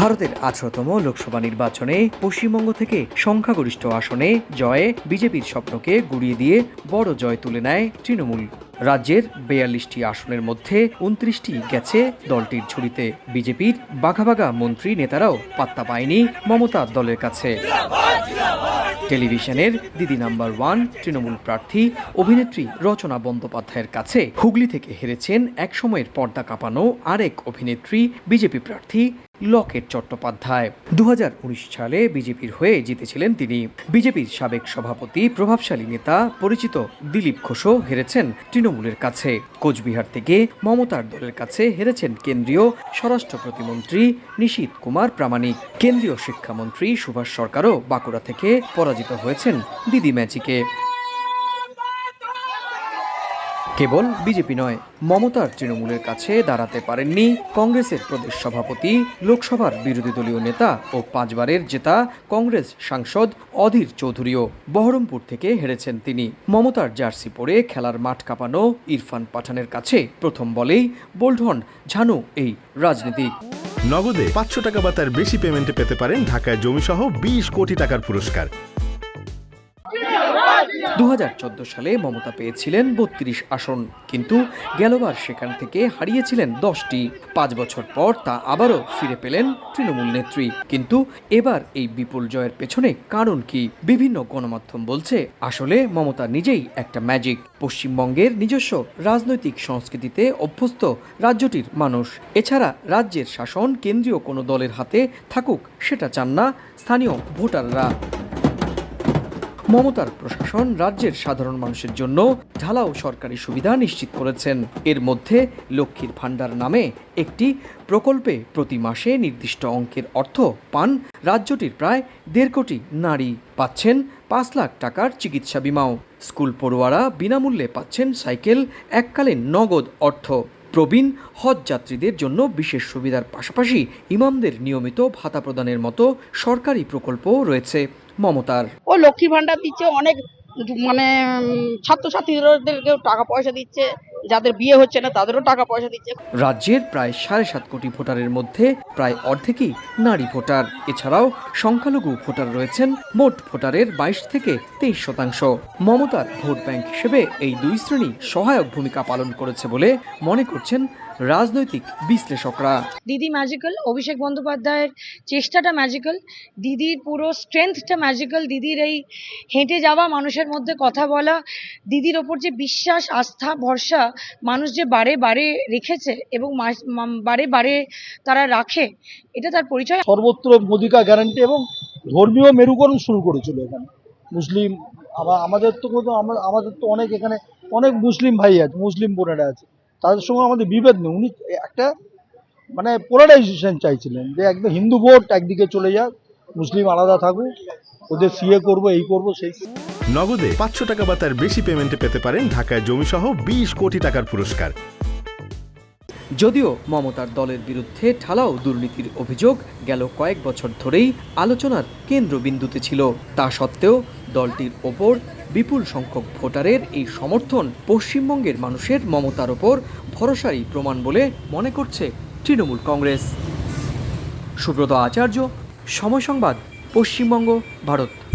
ভারতের আঠারোতম লোকসভা নির্বাচনে পশ্চিমবঙ্গ থেকে সংখ্যাগরিষ্ঠ আসনে জয়ে বিজেপির স্বপ্নকে গুড়িয়ে দিয়ে বড় জয় তুলে নেয় তৃণমূল। রাজ্যের বেয়াল্লিশটি আসনের মধ্যে উনত্রিশটি গেছে দলটির ঝুড়িতে। বিজেপির বাঘাবাগা মন্ত্রী নেতারাও পাত্তা পায়নি মমতা দলের কাছে। টেলিভিশনের দিদি নাম্বার ওয়ান তৃণমূল প্রার্থী অভিনেত্রী রচনা বন্দ্যোপাধ্যায়ের কাছে হুগলি থেকে হেরেছেন একসময়ের পর্দা কাঁপানো আরেক অভিনেত্রী বিজেপি প্রার্থী লকেট চট্টোপাধ্যায়। দু সালে বিজেপির হয়ে জিতেছিলেন তিনি। বিজেপির সাবেক সভাপতি, প্রভাবশালী নেতা পরিচিত দিলীপ ঘোষও হেরেছেন তৃণমূলের কাছে। কোচবিহার থেকে মমতার দলের কাছে হেরেছেন কেন্দ্রীয় স্বরাষ্ট্র প্রতিমন্ত্রী নিশীত কুমার প্রামাণিক। কেন্দ্রীয় শিক্ষামন্ত্রী সুভাষ সরকারও বাঁকুড়া থেকে পরাজিত হয়েছেন দিদি ম্যাজিকে। কেবল বিজেপি নয়, মমতার তৃণমূলের কাছে দাঁড়াতে পারেননি কংগ্রেসের প্রদেশ সভাপতি, লোকসভার বিরোধী দলীয় নেতা ও পাঁচবারের জেতা কংগ্রেস সাংসদ অধীর চৌধুরীও। বহরমপুর থেকে হেরেছেন তিনি। মমতার জার্সি পরে খেলার মাঠ কাঁপানো ইরফান পাঠানের কাছে প্রথম বলেই বোল্ডহন ঝানু এই রাজনীতিক। নগদে পাঁচশো টাকা বা তার বেশি পেমেন্টে পেতে পারেন ঢাকায় জমিসহ বিশ কোটি টাকার পুরস্কার। দু হাজার চোদ্দ সালে মমতা পেয়েছিলেন বত্রিশ আসন, কিন্তু গেলবার সেখান থেকে হারিয়েছিলেন দশটি। পাঁচ বছর পর তা আবারও ফিরে পেলেন তৃণমূল নেত্রী। কিন্তু এবার এই বিপুল জয়ের পেছনে কারণ কি? বিভিন্ন গণমাধ্যম বলছে, আসলে মমতা নিজেই একটা ম্যাজিক। পশ্চিমবঙ্গের নিজস্ব রাজনৈতিক সংস্কৃতিতে অভ্যস্ত রাজ্যটির মানুষ। এছাড়া রাজ্যের শাসন কেন্দ্রীয় কোনো দলের হাতে থাকুক, সেটা চান না স্থানীয় ভোটাররা। মমতার প্রশাসন রাজ্যের সাধারণ মানুষের জন্য ঢালাও সরকারি সুবিধা নিশ্চিত করেছেন। এর মধ্যে লক্ষ্মীর ভাণ্ডার নামে একটি প্রকল্পে প্রতি মাসে নির্দিষ্ট অঙ্কের অর্থ পান। রাজ্যটির প্রায় দেড় কোটি নারী পাচ্ছেন পাঁচ লাখ টাকার চিকিৎসা বিমাও। স্কুল পড়ুয়ারা বিনামূল্যে পাচ্ছেন সাইকেল এককালীন নগদ অর্থ। প্রবীণ হজ যাত্রীদের জন্য বিশেষ সুবিধার পাশাপাশি ইমামদের নিয়মিত ভাতা প্রদানের মতো সরকারি প্রকল্পও রয়েছে। মমতার। ও লক্ষ্মী ভাণ্ডার দিচ্ছে অনেক মানে ছাত্রছাত্রীদেরকেও টাকা পয়সা দিচ্ছে যাদের বিয়ে হচ্ছে না তাদেরও টাকা পয়সা দিচ্ছে। রাজ্যের প্রায় সাড়ে সাত কোটি ভোটারের মধ্যে প্রায় অর্ধেকই নারী ভোটার। এছাড়াও সংখ্যালঘু ভোটার রয়েছেন মোট ভোটারের বাইশ থেকে তেইশ শতাংশ। মমতার ভোট ব্যাংক হিসেবে এই দুই শ্রেণি সহায়ক ভূমিকা পালন করেছে বলে মনে করছেন রাজনৈতিক বিশ্লেষকরা। দিদি ম্যাজিক্যাল অভিষেক বন্দ্যোপাধ্যায়ের চেষ্টাটা ম্যাজিক্যাল দিদির পুরো স্ট্রেংথটা ম্যাজিক্যাল দিদির এই হেঁটে যাওয়া মানুষের মধ্যে কথা বলা দিদির ওপর যে বিশ্বাস আস্থা ভরসা মানুষ যে বারে বারে রেখেছে এবং বারে বারে তারা রাখে এটা তার পরিচয়। সর্বত্র মোদিকা গ্যারান্টি এবং ধর্মীয় মেরুকরণ শুরু করেছিল এখানে। মুসলিম আবার আমাদের তো আমাদের তো অনেক এখানে অনেক মুসলিম ভাই আছে মুসলিম বোনেরা আছে। তাদের সঙ্গে আমাদের বিভেদ নেই। উনি একটা মানে পোলারাইজেশন চাইছিলেন যে একদম হিন্দু ভোট, একদিকে চলে যাক, মুসলিম আলাদা থাকুক, ওদের সিএ করব, এই করব, সেই নগদে পাঁচশো টাকা বা তার বেশি পেমেন্টে পেতে পারেন ঢাকায় জমি সহ বিশ কোটি টাকার পুরস্কার। যদিও মমতার দলের বিরুদ্ধে ঠালাও দুর্নীতির অভিযোগ গেল কয়েক বছর ধরেই আলোচনার কেন্দ্রবিন্দুতে ছিল। তা সত্ত্বেও দলটির ওপর বিপুল সংখ্যক ভোটারের এই সমর্থন পশ্চিমবঙ্গের মানুষের মমতার ওপর ভরসারই প্রমাণ বলে মনে করছে তৃণমূল কংগ্রেস। সুব্রত আচার্য, সময় সংবাদ, পশ্চিমবঙ্গ, ভারত।